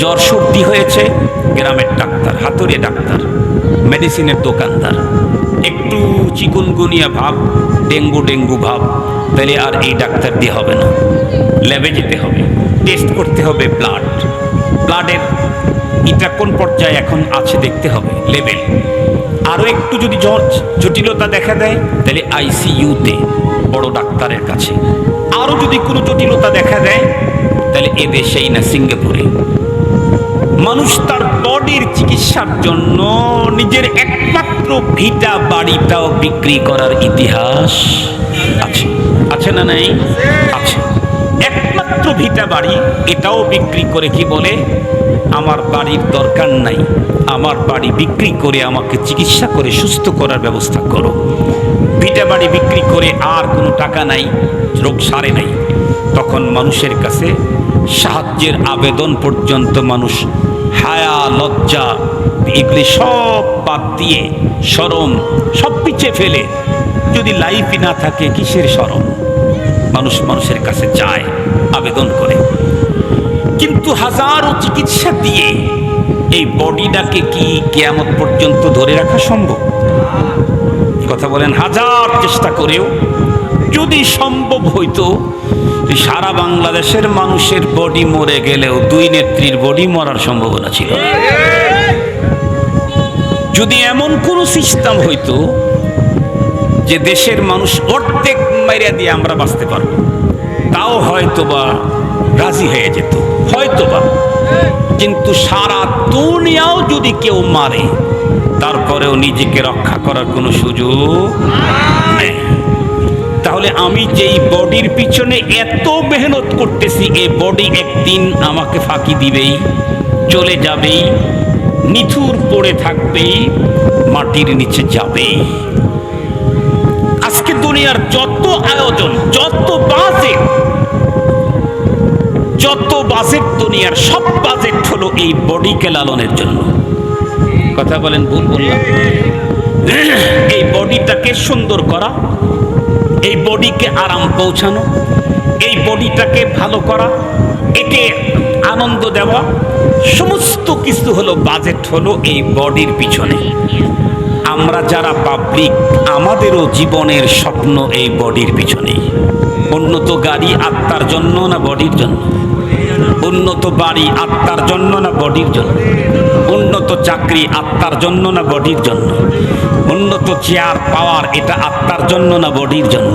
জ্বর সর্দি হয়েছে, গ্রামের ডাক্তার, হাতুড়ে ডাক্তার মেডিসিনের দোকানদার। একটু চিকুনগুনিয়া ভাব, ডেঙ্গু ডেঙ্গু ভাব, তাহলে আর এই ডাক্তার দিয়ে হবে না। ল্যাবে যেতে হবে টেস্ট করতে হবে ব্লাড ব্লাডের এটা কোন পর্যায়ে এখন আছে দেখতে হবে লেভেল আরও একটু যদি জটিলতা দেখা দেয়, তাহলে আইসিইউতে বড় ডাক্তারের কাছে। আরও যদি কোনো জটিলতা দেখা দেয়, তাহলে এ দেশেই না, সিঙ্গাপুরে। মানুষ তার বডির চিকিৎসার জন্য নিজের একমাত্র ভিটা বাড়িটাও বিক্রি করার ইতিহাস আছে। আছে না নাই? আছে। একমাত্র ভিটা বাড়ি এটাও বিক্রি করে কি বলে? আমার বাড়ির দরকার নাই। আমার বাড়ি বিক্রি করে আমাকে চিকিৎসা করে সুস্থ করার ব্যবস্থা করো। ভিটা বাড়ি বিক্রি করে আর কোনো টাকা নাই, রোগ সারে নাই। তখন মানুষের কাছে সাহায্যের আবেদন পর্যন্ত মানুষ হায়া, লজ্জা, এগুলি সব বাদ দিয়ে সরম সব পিছিয়ে ফেলে। যদি লাইফই না থাকে, কিসের সরম মানুষ মানুষের কাছে যায়, আবেদন করে। কিন্তু হাজারো চিকিৎসা দিয়ে এই বডিটাকে কি কেয়ামত পর্যন্ত ধরে রাখা সম্ভব? কথা বলেন, হাজার চেষ্টা করেও যদি সম্ভব হইতো, সারা বাংলাদেশের মানুষের বডি মরে গেলেও দুই নেত্রীর বডি মরার সম্ভাবনা ছিল। যদি এমন কোন সিস্টেম হইতো যে দেশের মানুষ অর্ধেক মাইরা দিয়ে আমরা বাঁচতে পারব, তাও হয়তো বা রাজি হয়ে যেত হয়তো বা কিন্তু সারা দুনিয়াও যদি কেউ মারে, তারপরেও নিজেকে রক্ষা করার কোনো সুযোগ নেই। তাহলে আমি যেই বডির পিছনে এত মেহনত করতেছি এই বডি একদিন আমাকে ফাঁকি দিবেই, চলে যাবেই, নিথুর পড়ে থাকবেই, মাটির নিচে যাবেই। আজকে দুনিয়ার যত আয়োজন, যত বাজেট যত বাজেট দুনিয়ার সব বাজেট হলো এই বডিকে লালনের জন্য। কথা বলেন, ভুল বললাম। এই বডিটাকে সুন্দর করা এই বডিকে আরাম পৌঁছানো, এই বডিটাকে ভালো করা, একে আনন্দ দেওয়া, সমস্ত কিছু হলো বাজেট হলো এই বডির পিছনে। আমরা যারা পাবলিক আমাদেরও জীবনের স্বপ্ন এই বডির পিছনেই। উন্নত গাড়ি আত্মার জন্য না বডির জন্য? উন্নত বাড়ি আত্মার জন্য না বডির জন্য? উন্নত চাকরি আত্মার জন্য না বডির জন্য? উন্নত চেয়ার পাওয়ার এটা আত্মার জন্য না বডির জন্য?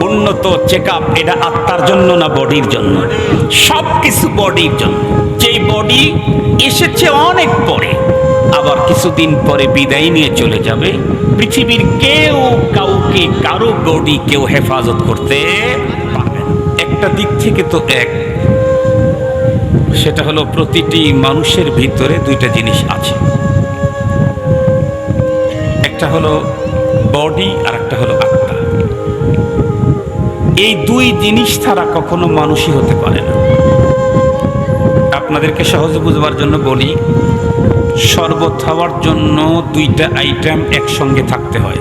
উন্নত চেক আপ এটা আত্মার জন্য না বডির জন্য? সব কিছু বডির জন্য। যেই বডি এসেছে অনেক পরে, আবার কিছুদিন পরে বিদায় নিয়ে চলে যাবে। পৃথিবীর কেউ কাউকে, কারও বডি কেউ হেফাজত করতে পারবে একটা দিক থেকে তো এক সেটা হলো প্রতিটি মানুষের ভিতরে দুইটা জিনিস আছে। একটা হলো বডি আর একটা হলো আত্মা। এই দুই জিনিস ছাড়া কখনো মানুষই হতে পারে না। আপনাদেরকে সহজে বুঝবার জন্য বলি, শরবত হওয়ার জন্য দুইটা আইটেম একসঙ্গে থাকতে হয়।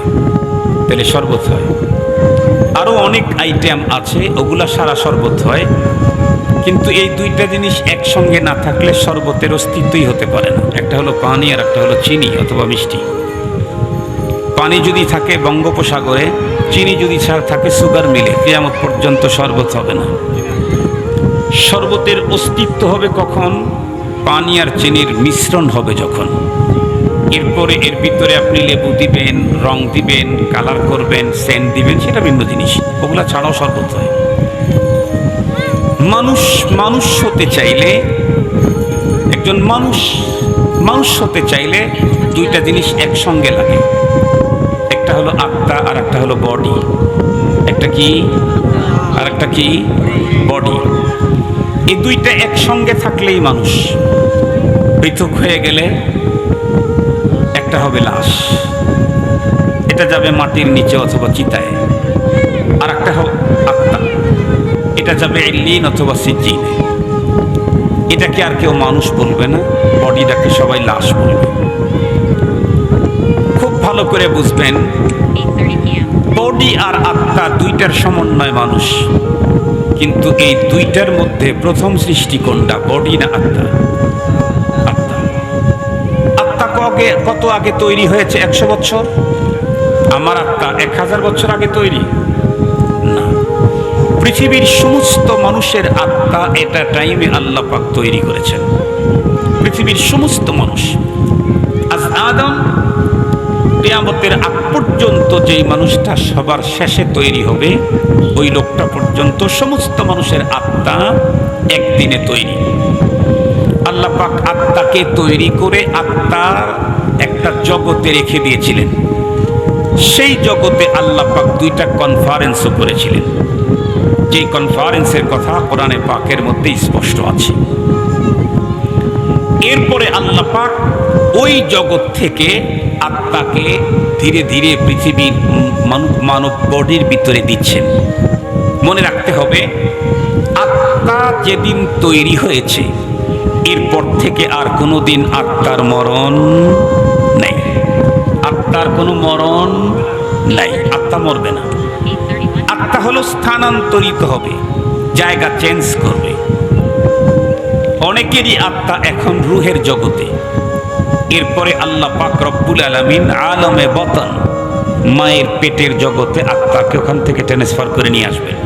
তাহলে শরবত হয়। আরও অনেক আইটেম আছে, ওগুলা সারা শরবত হয়। কিন্তু এই দুইটা জিনিস একসঙ্গে না থাকলে শরবতের অস্তিত্বই হতে পারে না। একটা হলো পানি আর একটা হলো চিনি অথবা মিষ্টি। পানি যদি থাকে বঙ্গোপসাগরে, চিনি যদি থাকে সুগার মিলে, কেয়ামত পর্যন্ত শরবত হবে না। শরবতের অস্তিত্ব হবে কখন? পানি আর চিনির মিশ্রণ হবে যখন। এরপরে এর ভিতরে আপনি লেবু দিবেন, রং দিবেন, কালার করবেন সেন্ট দিবেন, সেটা ভিন্ন জিনিস। ওগুলা ছাড়াও শরবত হয়। মানুষ মানুষ হতে চাইলে, একজন মানুষ মানুষ হতে চাইলে দুইটা জিনিস একসঙ্গে লাগে। একটা হলো আত্মা আর একটা হলো বডি একটা কি আর একটা কি বডি এই দুইটা একসঙ্গে থাকলেই মানুষ পৃথক হয়ে গেলে একটা হবে লাশ। এটা যাবে মাটির নিচে অথবা চিতায় আর একটা হবে আত্মা এটা যাবে লিন অথবা সিজিনে এটাকে আর কেউ মানুষ বলবে না, বডিটাকে সবাই লাশ বলবে। খুব ভালো করে বুঝবেন, বডি আর আত্মা দুইটার সমন্বয় মানুষ। কিন্তু এই দুইটার মধ্যে প্রথম সৃষ্টি কোনটা? বডি না আত্মা? আত্মা। কগে কত আগে তৈরি হয়েছে? একশো বছর আমার আত্মা এক হাজার বছর আগে তৈরি। পৃথিবীর সমস্ত মানুষের আত্মা এটা টাইমে আল্লাহ পাক তৈরি করেছেন। পৃথিবীর সমস্ত মানুষ। আজ আদম কেয়ামতের আগ পর্যন্ত যেই মানুষটা সবার শেষে তৈরি হবে, ওই লোকটা পর্যন্ত সমস্ত মানুষের আত্মা একদিনে তৈরি। আল্লাহ পাক আত্মাকে তৈরি করে আত্মার একটা জগতে রেখে দিয়েছিলেন। সেই জগতে আল্লাহ পাক দুইটা কনফারেন্সও করেছিলেন। যেই কনফারেন্সের কথা কোরআনে পাকের মধ্যে স্পষ্ট আছে। এরপরে আল্লাহ পাক ওই জগৎ থেকে আত্মাকে ধীরে ধীরে পৃথিবীর মানব বডির ভিতরে দিচ্ছেন। মনে রাখতে হবে, আত্মা যেদিন তৈরি হয়েছে, এরপর থেকে আর কোনো দিন আত্মার মরণ নেই। আত্মার কোনো মরণ নাই, আত্মা মরবে না। হলো স্থানান্তরিত হবে, জায়গা চেঞ্জ করবে। অনেকেরই আত্মা এখন রুহের জগতে। এরপরে আল্লাহ পাক রব্বুল আলমিন আলমে বতন মায়ের পেটের জগতে আত্মাকে ওখান থেকে ট্রান্সফার করে নিয়ে আসবেন।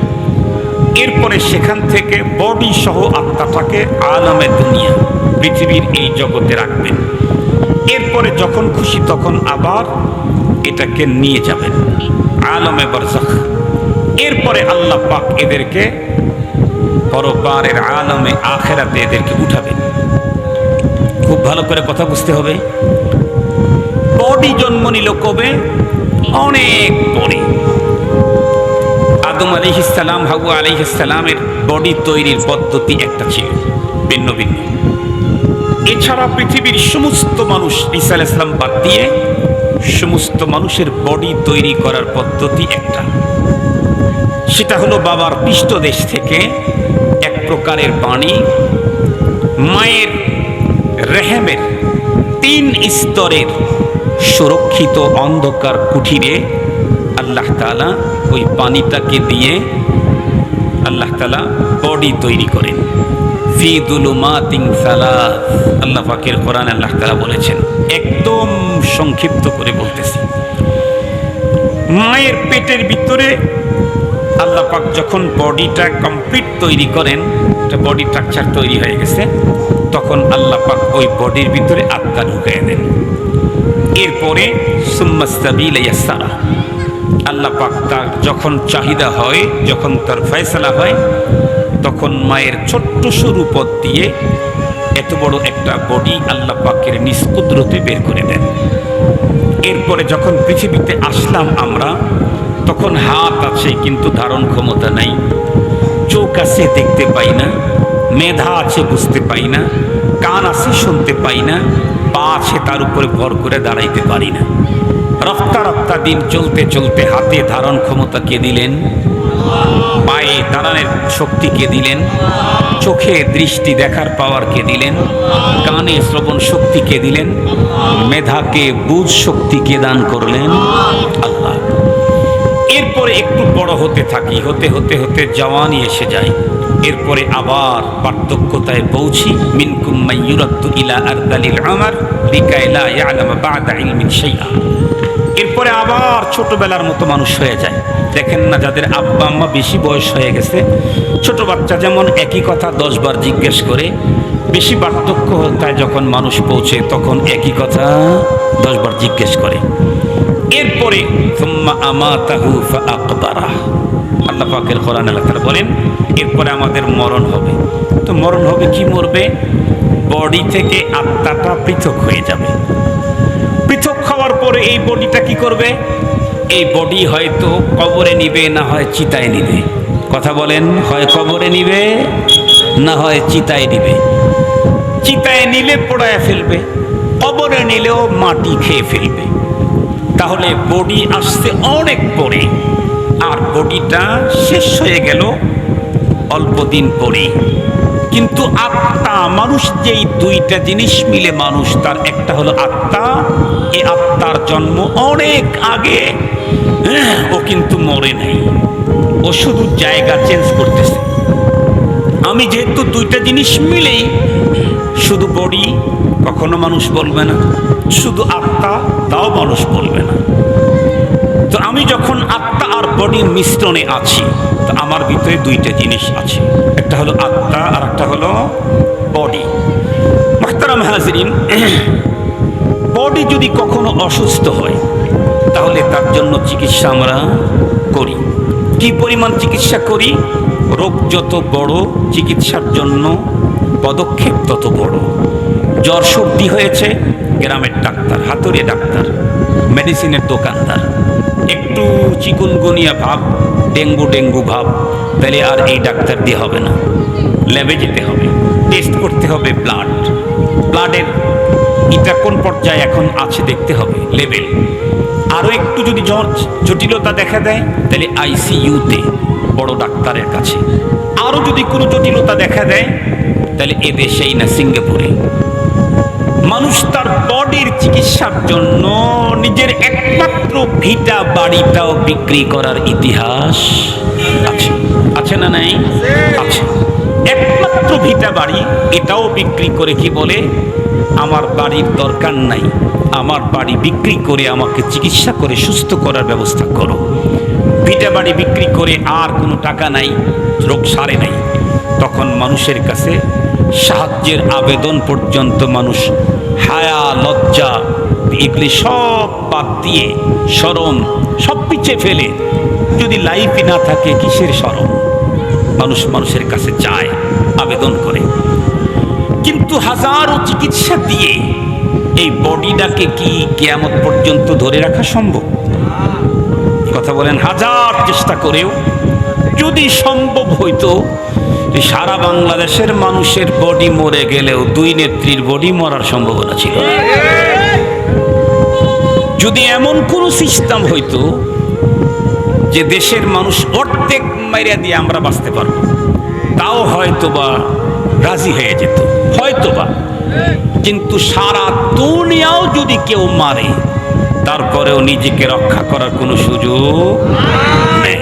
এরপরে সেখান থেকে বডি সহ আত্মাটাকে আলমে দুনিয়া, পৃথিবীর এই জগতে রাখবেন। এরপরে যখন খুশি তখন আবার এটাকে নিয়ে যাবেন। আলমে বরজখ এরপরে আল্লাহ পাক এদেরকে পরপারের আলমে আখেরাতে এদেরকে উঠাবেন খুব ভালো করে কথা বুঝতে হবে। বডি জন্ম নিল কবে? অনেক পরে। আদম আলিহিসাল্লাম হাবু আলিহিসাল্লামের বডি তৈরির পদ্ধতি একটা ছিল, ভিন্ন ভিন্ন। এছাড়া পৃথিবীর সমস্ত মানুষ ঈসা ইসলাম বাদ দিয়ে সমস্ত মানুষের বডি তৈরি করার পদ্ধতি একটা। সেটা হলো বাবার পৃষ্ঠদেশ থেকে এক প্রকারের বাণী, মায়ের রেহেমের তিন স্তরের সুরক্ষিত অন্ধকার কুঠিরে আল্লাহ তালা ওই পানিটাকে দিয়ে আল্লাহ তালা বডি তৈরি করেন। আল্লাহ পাকের কোরআন আল্লাহ তালা বলেছেন, একদম সংক্ষিপ্ত করে বলতেছি। মায়ের পেটের ভিতরে আল্লাহ পাক যখন বডিটা কমপ্লিট তৈরি করেন, একটা বডি স্ট্রাকচার তৈরি হয়ে গেছে, তখন আল্লাহ পাক ওই বডির ভিতরে আত্মা ঢুকিয়ে দেন। এরপরে সুম্মাস্তাবিল আল্লাহ পাক তার যখন চাহিদা হয়, যখন তার ফয়সালা হয়, তখন মায়ের ছোট্ট সরু পথ দিয়ে এত বড় একটা বডি আল্লাহ পাকের নিষ্কুদ্রতে বের করে দেন। এরপরে যখন পৃথিবীতে আসলাম আমরা তখন হাত আছে, কিন্তু ধারণ ক্ষমতা নাই। চোখ আছে, দেখতে পাই না। মেধা আছে, বুঝতে পাই না। কান আছে, শুনতে পাই না। পা আছে, তার উপরে ভর করে দাঁড়াইতে পারি না। রফতা রফতা দিন চলতে চলতে হাতে ধারণ ক্ষমতা কে দিলেন? পায়ে দাঁড়ানোর শক্তি কে দিলেন? চোখে দৃষ্টি দেখার পাওয়ার কে দিলেন? কানে শ্রবণ শক্তি কে দিলেন? মেধাকে বুঝ শক্তি কে দান করলেন? আল্লাহ। এরপরে একটু বড় হতে থাকি, হতে হতে হতে জওয়ানি এসে যায় এরপরে আবার পার্থক্যতায় পৌঁছি। মিনকুম মাইয়ুরাত্তু ইলা আরদালিল আমার লিকাইলা বাদা এরপরে আবার ছোটবেলার মতো মানুষ হয়ে যায় দেখেন না, যাদের আব্বা আম্মা বেশি বয়স হয়ে গেছে, ছোট বাচ্চা যেমন একই কথা দশ বার জিজ্ঞেস করে, বেশি পার্থক্য হতায় যখন মানুষ পৌঁছে তখন একই কথা দশ বার জিজ্ঞেস করে। এরপরে আল্লাহ পাকের কোরআন আল্লাহ বলেন, এরপরে আমাদের মরণ হবে। তো মরণ হবে, কি মরবে? বডি থেকে আত্মাটা পৃথক হয়ে যাবে। পৃথক হওয়ার পরে এই বডিটা কি করবে? এই বডি হয়তো কবরে নিবে, না হয় চিতায় নিবে। কথা বলেন, হয় কবরে নিবে, না হয় চিতায় নিবে। চিতায় নিলে পোড়ায় ফেলবে, কবরে নিলেও মাটি খেয়ে ফেলবে। তাহলে বডি আসছে অনেক পরে। আর বডিটা শেষ হয়ে গেল অল্প দিন পরে কিন্তু আত্মা মানুষ যেই দুইটা জিনিস মিলে মানুষ তার একটা হলো আত্মা। এ আত্মার জন্ম অনেক আগে। হ্যাঁ, ও কিন্তু মরে নাই। ও ও শুধু জায়গা চেঞ্জ করতেছে। আমি যেহেতু দুইটা জিনিস মিলেই শুধু বডি কখনো মানুষ বলবে না। শুধু আত্মা তাও মানুষ বলবে না। তো আমি যখন আত্মা আর বডির মিশ্রণে আছি, তো আমার ভিতরে দুইটা জিনিস আছে। একটা হলো আত্মা আর একটা হলো বডি। মাহতারাম হাজরিন, বডি যদি কখনো অসুস্থ হয়, তাহলে তার জন্য চিকিৎসা আমরা করি। কি পরিমাণ চিকিৎসা করি? রোগ যত বড়, চিকিৎসার জন্য পদক্ষেপ তত বড়। জ্বর সর্দি হয়েছে, গ্রামের ডাক্তার, হাতুড়ে ডাক্তার, মেডিসিনের দোকানদার। একটু চিকুনগুনিয়া ভাব, ডেঙ্গু ডেঙ্গু ভাব, তাহলে আর এই ডাক্তার দিয়ে হবে না। ল্যাবে যেতে হবে, টেস্ট করতে হবে ব্লাড। ব্লাডের এটা কোন পর্যায়ে এখন আছে দেখতে হবে, লেভেল। আরও একটু যদি জ্বর জটিলতা দেখা দেয়, তাহলে আইসিইউতে, বড় ডাক্তারের কাছে। আরও যদি কোনো জটিলতা দেখা দেয় তাহলে এ দেশেই না সিঙ্গাপুরে। মানুষ তার বডির চিকিৎসার জন্য নিজের একমাত্র ভিটা বাড়িটাও বিক্রি করার ইতিহাস আছে। আছে না নাই? আছে। একমাত্র ভিটা বাড়ি এটাও বিক্রি করে কি বলে? আমার বাড়ির দরকার নাই। আমার বাড়ি বিক্রি করে আমাকে চিকিৎসা করে সুস্থ করার ব্যবস্থা করো। ভিটা বাড়ি বিক্রি করে আর কোনো টাকা নাই, রোগ সারে নাই। তখন মানুষের কাছে সাহায্যের আবেদন পর্যন্ত মানুষ হায়া, লজ্জা এগুলি সব বাদ দিয়ে সরম সব পিছে ফেলে। যদি লাইফই না থাকে, কিসের সরম মানুষ মানুষের কাছে যায়, আবেদন করে। কিন্তু হাজারো চিকিৎসা দিয়ে এই বডিটাকে কি কেয়ামত পর্যন্ত ধরে রাখা সম্ভব? কথা বলেন, হাজার চেষ্টা করেও যদি সম্ভব হইতো সারা বাংলাদেশের মানুষের বডি মরে গেলেও দুই নেত্রীর বডি মরার সম্ভাবনা ছিল যদি এমন কোন সিস্টেম হইতো যে দেশের মানুষ অর্ধেক মাইরা দিয়ে আমরা বাঁচতে পারব, তাও হয়তো বা রাজি হয়ে যেত হয়তো বা কিন্তু সারা দুনিয়াও যদি কেউ মারে, তারপরেও নিজেকে রক্ষা করার কোনো সুযোগ নেই।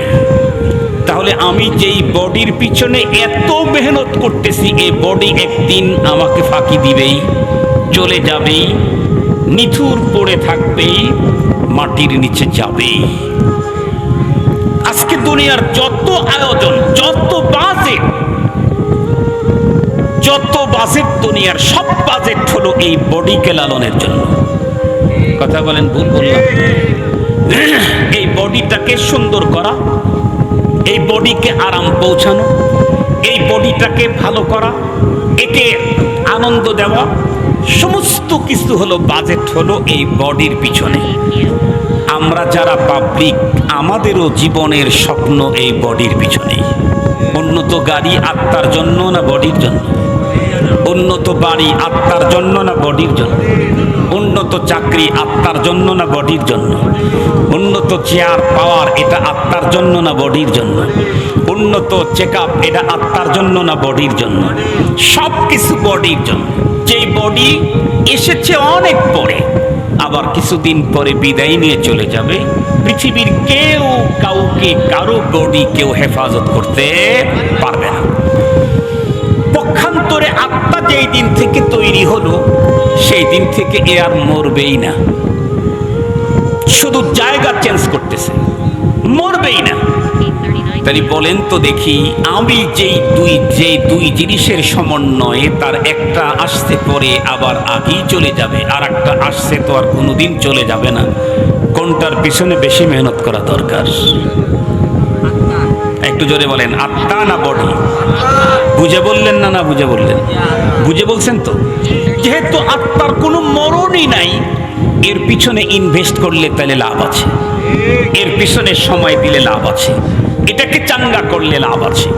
তাহলে আমি যেই বডির পিছনে এত মেহনত করতেছি এই বডি একদিন আমাকে ফাঁকি দিবেই চলে যাবেই, নিথুর পড়ে থাকবেই, মাটির নিচে যাবেই। আজকে দুনিয়ার যত আয়োজন, যত বাজেট যত বাজেট দুনিয়ার সব বাজেট হলো এই বডিকে লালনের জন্য। কথা বলেন, ভুল বললাম। এই বডিটাকে সুন্দর করা এই বডিকে আরাম পৌঁছানো, এই বডিটাকে ভালো করা একে আনন্দ দেওয়া, সমস্ত কিছু হলো বাজেট হলো এই বডির পিছনে। আমরা যারা পাবলিক আমাদেরও জীবনের স্বপ্ন এই বডির পিছনেই। উন্নত গাড়ি আত্মার জন্য না বডির জন্য? উন্নত বাড়ি আত্মার জন্য না বডির জন্য? উন্নত চাকরি আত্মার জন্য না বডির জন্য? উন্নত চেয়ার পাওয়ার এটা আত্মার জন্য না বডির জন্য? উন্নত চেক এটা আত্মার জন্য না বডির জন্য? সব কিছু বডির জন্য। যেই বডি এসেছে অনেক পরে, আবার কিছুদিন পরে বিদায় নিয়ে চলে যাবে। পৃথিবীর কেউ কাউকে, কারও বডি কেউ হেফাজত করতে পারবে না। পক্ষান্তরে আত্মা যেই দিন থেকে তৈরি হলো, সেই দিন থেকে এ আর মরবেই না। শুধু জায়গা চেঞ্জ করতেছে, মরবেই না। তাই বলেন তো দেখি, আমি যেই দুই যে দুই জিনিসের সমন্বয়ে তার একটা আসতে পরে আবার আগেই চলে যাবে, আর একটা আসছে তো আর কোনোদিন চলে যাবে না। কোনটার পিছনে বেশি মেহনত করা দরকার? একটু জোরে বলেন, আত্মা না বডি? বুঝে বললেন না না বুঝে বললেন? বুঝে বলছেন তো? যেহেতু আত্মার কোনো মরণই নাই, এর পিছনে ইনভেস্ট করলে তাহলে লাভ আছে। এর পিছনে সময় দিলে লাভ আছে। এটাকে চাঙ্গা করলে লাভ আছে।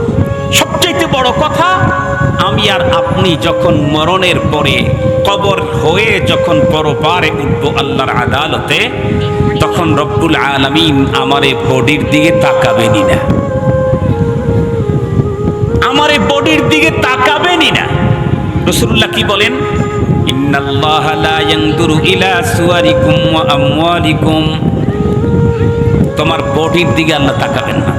সবচাইতে বড় কথা, আমি আর আপনি যখন মরণের পরে কবর হয়ে যখন পরপারে উঠব আল্লাহর আদালতে, তখন রব্বুল আলমিন আমার বডির দিকে তাকাবেনই না। দিকে তাকাবেনই না। রসুল্লাহ কি বলেন? তোমার বডির দিকে আল্লাহ তাকাবেন না।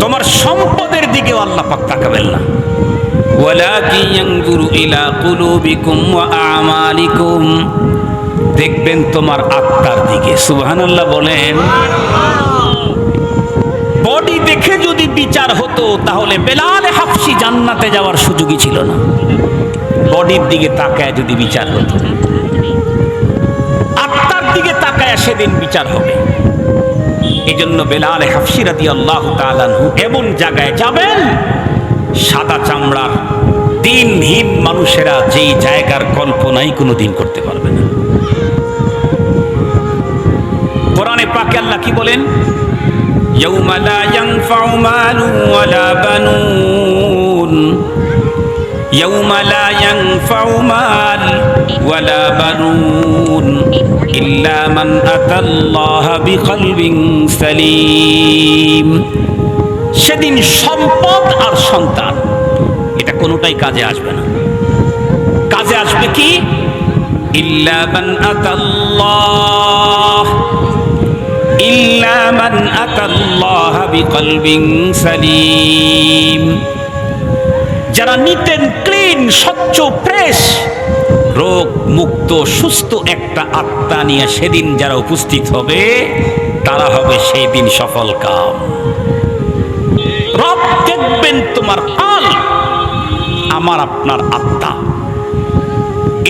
তোমার সম্পদের দিকেও আল্লাহ পাক তাকাবেন না। দেখবেন তোমার আত্মার দিকে। সুবহানাল্লাহ বলেন, বডি দেখে যদি বিচার হতো, তাহলে বেলাল হাফসি জান্নাতে যাওয়ার সুযোগই ছিল না বডির দিকে তাকায় যদি বিচার হতো আত্মার দিকে তাকায় সেদিন বিচার হবে এই জন্য বেলাল হাফসি রাদি আল্লাহ তালানহু এমন জায়গায় যাবেন সাদা চামড়ার দিনহীন মানুষেরা যেই জায়গার কল্পনাই কোনো দিন করতে পারবে না কোরআনে পাকে আল্লাহ কি বলেন يوم لا ينفع مال ولا بنون يوم لا ينفع مال ولا بنون إلا من أتى الله بقلب سليم সেদিন সম্পদ আর সন্তান এটা কোনোটাই কাজে আসবে না কাজে আসবে কি ইল্লা মান আতাল্লাহ ইল্লা মান আতাল্লাহ বিকলবিন সালিম যারা অ্যান্ড ক্লিন স্বচ্ছ ফ্রেশ রোগ মুক্ত সুস্থ একটা আত্মা নিয়ে সেদিন যারা উপস্থিত হবে, তারা হবে সেই দিন সফল কাম। রব দেখবেন তোমার হাল, আমার আপনার আত্মা।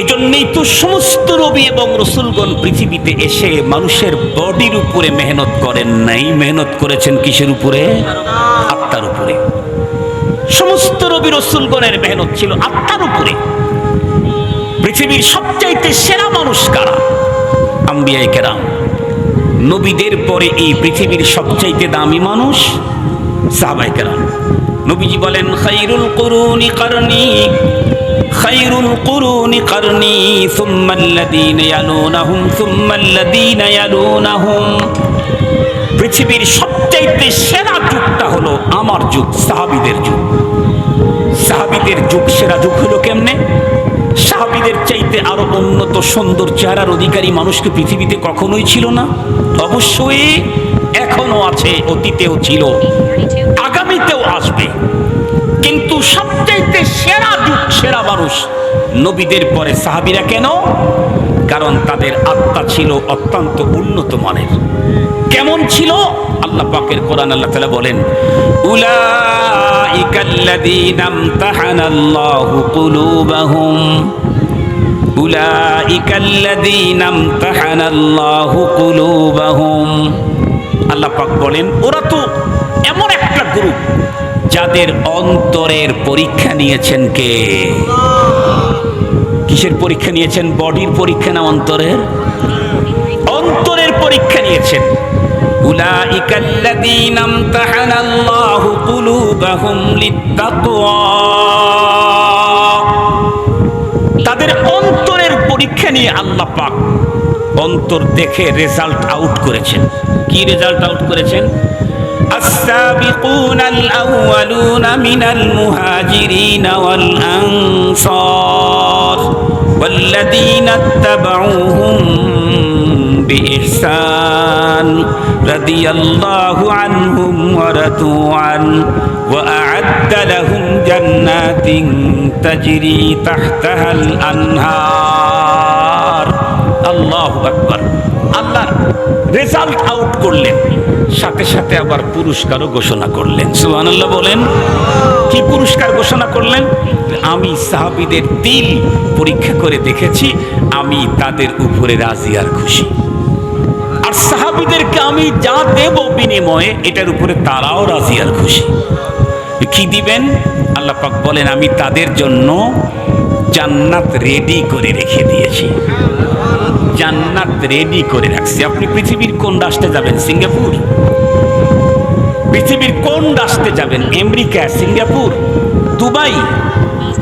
এজন্যই তো সমস্ত রবি এবং রসুলগণ পৃথিবীতে এসে মানুষের বডির উপরে মেহনত করেন নাই। মেহনত করেছেন কিসের উপরে? আত্মার উপরে। সমস্ত রবি রসুলগণের মেহনত ছিল আত্মার উপরে। পৃথিবীর সবচাইতে সেরা মানুষ কারা? আম্বিয়াই কেরাম। নবীদের পরে এই পৃথিবীর সবচাইতে দামি মানুষ সাহাবাই কেরাম। নবীজি বলেন, খাইরুল কুরুনি কারনি, খাইরুল কুরুনি কারনি, সুম্মাল্লাযীনা ইয়ালুনাহুম সুম্মাল্লাযীনা ইয়ালুনাহুম। পৃথিবীর সবচাইতে সেরা যুগটা হলো আমার যুগ, সাহাবীদের যুগ। সাহাবীদের যুগ, সেরা যুগ হলো কেমনে? সাহাবিদের চাইতে আরও উন্নত, সুন্দর চেহারার অধিকারী মানুষকে পৃথিবীতে কখনোই ছিল না। অবশ্যই এখনও আছে, অতীতেও ছিল, আগামীতেও আসবে। কিন্তু সবচাইতে সেরা সেরা মানুষ নবীদের পরে সাহাবীরা কেন? কারণ তাদের আত্মা ছিল অত্যন্ত উন্নত মানের। কেমন ছিল? আল্লাহ পাকের কোরআন আল্লাহ তাআলা বলেন আল্লাহ পাক বলেন, ওরা তো যাদের অন্তরের পরীক্ষা নিয়েছেন কে কিসের পরীক্ষা নিয়েছেন বডির পরীক্ষা না অন্তরের অন্তরের পরীক্ষা নিয়েছেন أولئك الذين امتحن الله قلوبهم للتقوى তাদের অন্তরের পরীক্ষা নিয়ে আল্লাহ পাক অন্তর দেখে রেজাল্ট আউট করেছেন কি রেজাল্ট আউট করেছেন السابقون الأولون من المهاجرين والأنصار والذين اتبعوهم بإحسان رضي الله عنهم ورضوا عنه وأعد لهم جنات تجري تحتها الأنهار. আল্লাহ আকবর। আল্লাহর রেজাল্ট আউট করলেন। সাথে সাথে আবার পুরস্কারও ঘোষণা করলেন। সুহান আল্লাহ বলেন, কি পুরস্কার ঘোষণা করলেন? আমি সাহাবিদের দিল পরীক্ষা করে দেখেছি, আমি তাদের উপরে রাজি আর খুশি। আর সাহাবিদেরকে আমি যা দেব বিনিময়ে, এটার উপরে তারাও রাজি আর খুশি। কি দিবেন? আল্লাহ পাক বলেন, আমি তাদের জন্য জান্নাত রেডি করে রেখে দিয়েছি। জান্নাত রেডি করে রাখছি। আপনি পৃথিবীর কোন রাষ্ট্রে যাবেন? সিঙ্গাপুর? পৃথিবীর কোন রাষ্ট্রে যাবেন? America, Singapore, Dubai?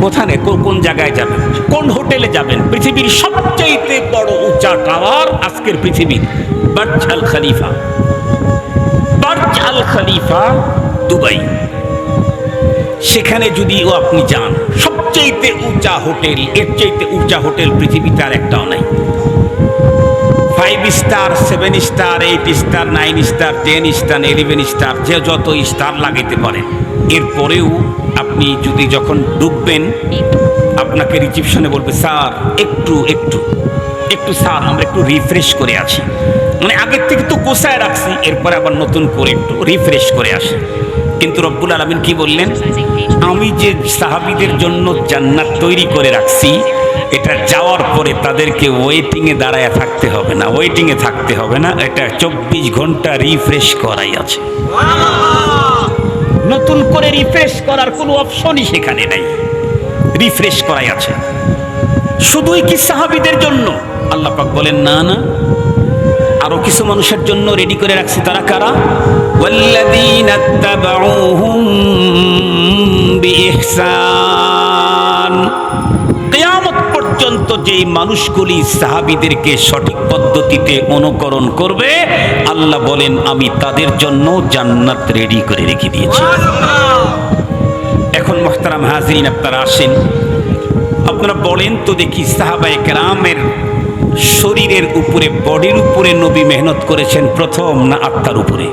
কোথানে? কো- কোন জায়গায় যাবেন? কোন হোটেলে যাবেন? পৃথিবীর সবচাইতে বড় উঁচা টাওয়ার আজকের পৃথিবীর বার্জ আল খালিফা। বার্জ আল খালিফা, দুবাই। সেখানে যদিও আপনি যান, সবচাইতে উঁচা হোটেল, এর চাইতে উঁচা হোটেল পৃথিবীতে আর একটাও নাই। Five star seven star eight star nine star ten star eleven star যে যত স্টার লাগাইতে পারেন। এরপরেও আপনি যদি যখন ডুববেন আপনাকে রিসিপশনে বলবে, স্যার, একটু একটু একটু স্যার, আমরা একটু রিফ্রেশ করে আছি মানে আগের থেকে তো গোসায় রাখছি, এরপরে আবার নতুন করে একটু রিফ্রেশ করে আসি। কিন্তু রব্বুল আলমিন কি বললেন? আমি যে সাহাবিদের জন্য জান্নাত তৈরি করে রাখছি, এটা যাওয়ার পরে তাদেরকে ওয়েটিংয়ে দাঁড়ায় থাকতে হবে না ওয়েটিংয়ে থাকতে হবে না, এটা চব্বিশ ঘণ্টা রিফ্রেশ করাই আছে। নতুন করে রিফ্রেশ করার কোনো অপশনই সেখানে নাই। রিফ্রেশ করাই আছে। শুধুই কি সাহাবিদের জন্য? আল্লাহ পাক বলেন, না না আরও কিছু মানুষের জন্য রেডি করে রাখছি তারা কারা? বিইহসান। পর্যন্ত যেই মানুষগুলি সাহাবীদেরকে সঠিক পদ্ধতিতে অনুকরণ করবে, আল্লাহ বলেন, আমি তাদের জন্য জান্নাত রেডি করে রেখে দিয়েছি। এখন মোহতারাম হাজরিন, আপনারা আসেন। আপনারা বলেন তো দেখি সাহাবায়ে কেরামের শরীরের উপরে, বডির উপরে নবী মেহনত করেছেন প্রথম না আত্মার উপরে?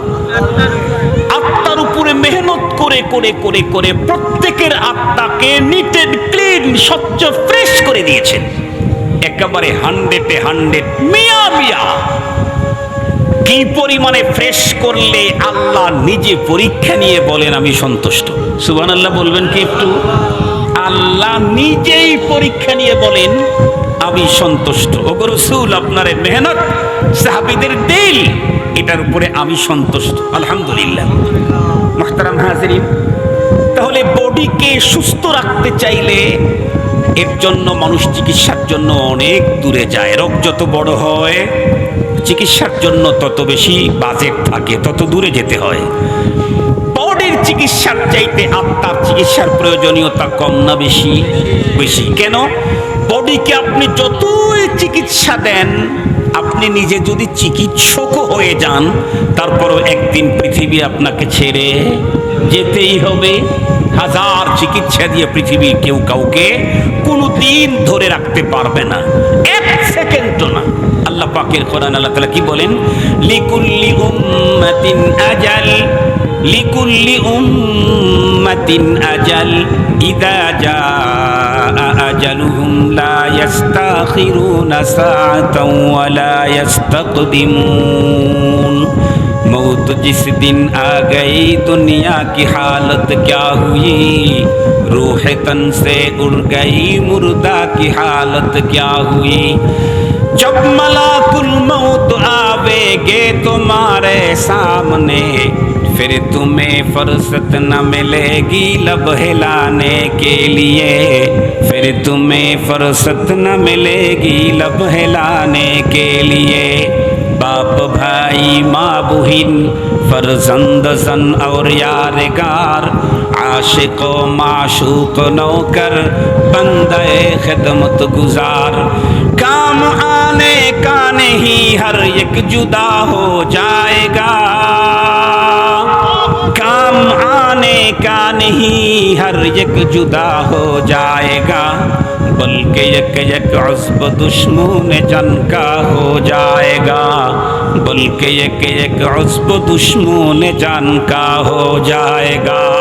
আত্মার উপরে মেহনত করে করে করে করে প্রত্যেকের আত্মাকে নিট এন্ড ক্লিন স্বচ্ছ ফ্রেশ করে দিয়েছেন। একেবারে হান্ড্রেডে হান্ড্রেড মিয়া মিয়া। কি পরিমাণে ফ্রেশ করলে আল্লাহ নিজে পরীক্ষা নিয়ে বলেন, আমি সন্তুষ্ট। সুবান আল্লাহ বলবেন কি একটু? আল্লাহ নিজেই পরীক্ষা নিয়ে বলেন আমি সন্তুষ্ট। ওগো রসুল, আপনার মেহনত, সাহাবিদের দিল, এটার উপরে আমি সন্তুষ্ট। আলহামদুলিল্লাহ। মাহতারাম হাজরিন, তাহলে বডিকে সুস্থ রাখতে চাইলে এর জন্য মানুষ চিকিৎসার জন্য অনেক দূরে যায়। রোগ যত বড় হয়, চিকিৎসার জন্য তত বেশি বাজেট থাকে, তত দূরে যেতে হয়। বডির চিকিৎসার চাইতে আত্মার চিকিৎসার প্রয়োজনীয়তা কম না বেশি? বেশি। কেন? বডিকে আপনি যতই চিকিৎসা দেন, আপনি নিজে যদি চিকিৎসকও হয়ে যান, তারপরও একদিন পৃথিবী আপনাকে ছেড়ে যেতেই হবে। হাজার চিকিৎসা দিয়ে পৃথিবীর কেউ কাউকে কোনো দিন ধরে রাখতে পারবে না। এক সেকেন্ডও না। আল্লাহ পাকের কোরআন আল্লাহ তাআলা কি বলেন? লিকুল্লি উম্মাতিন আজাল, লিকুল্লি উম্মাতিন আজাল ইদা জাআ أجلهم لا يستأخرون ساعة ولا يستقدمون موت جس دن آ گئی دنیا کی حالت کیا ہوئی روح تن سے اڑ گئی مردہ کی حالت کیا ہوئی جب ملاک الموت آوے گے تمہارے سامنے फिर तुम्हें फुर्सत न मिलेगी लब हिलाने के लिए। फिर तुम्हें फुर्सत न मिलेगी लब हिलाने के लिए। बाप भाई माँ बुहिन फरजंद जन और यारगार आशिक माशूक नौकर, बंदे खिदमत गुजार। काम आने का नहीं, हर एक जुदा हो जाएगा। आने का नहीं, हर एक जुदा हो जाएगा। बल्कि एक एक अजब दुश्मन जन का हो जाएगा। बल्कि एक एक अजब दुश्मन जन का हो जाएगा।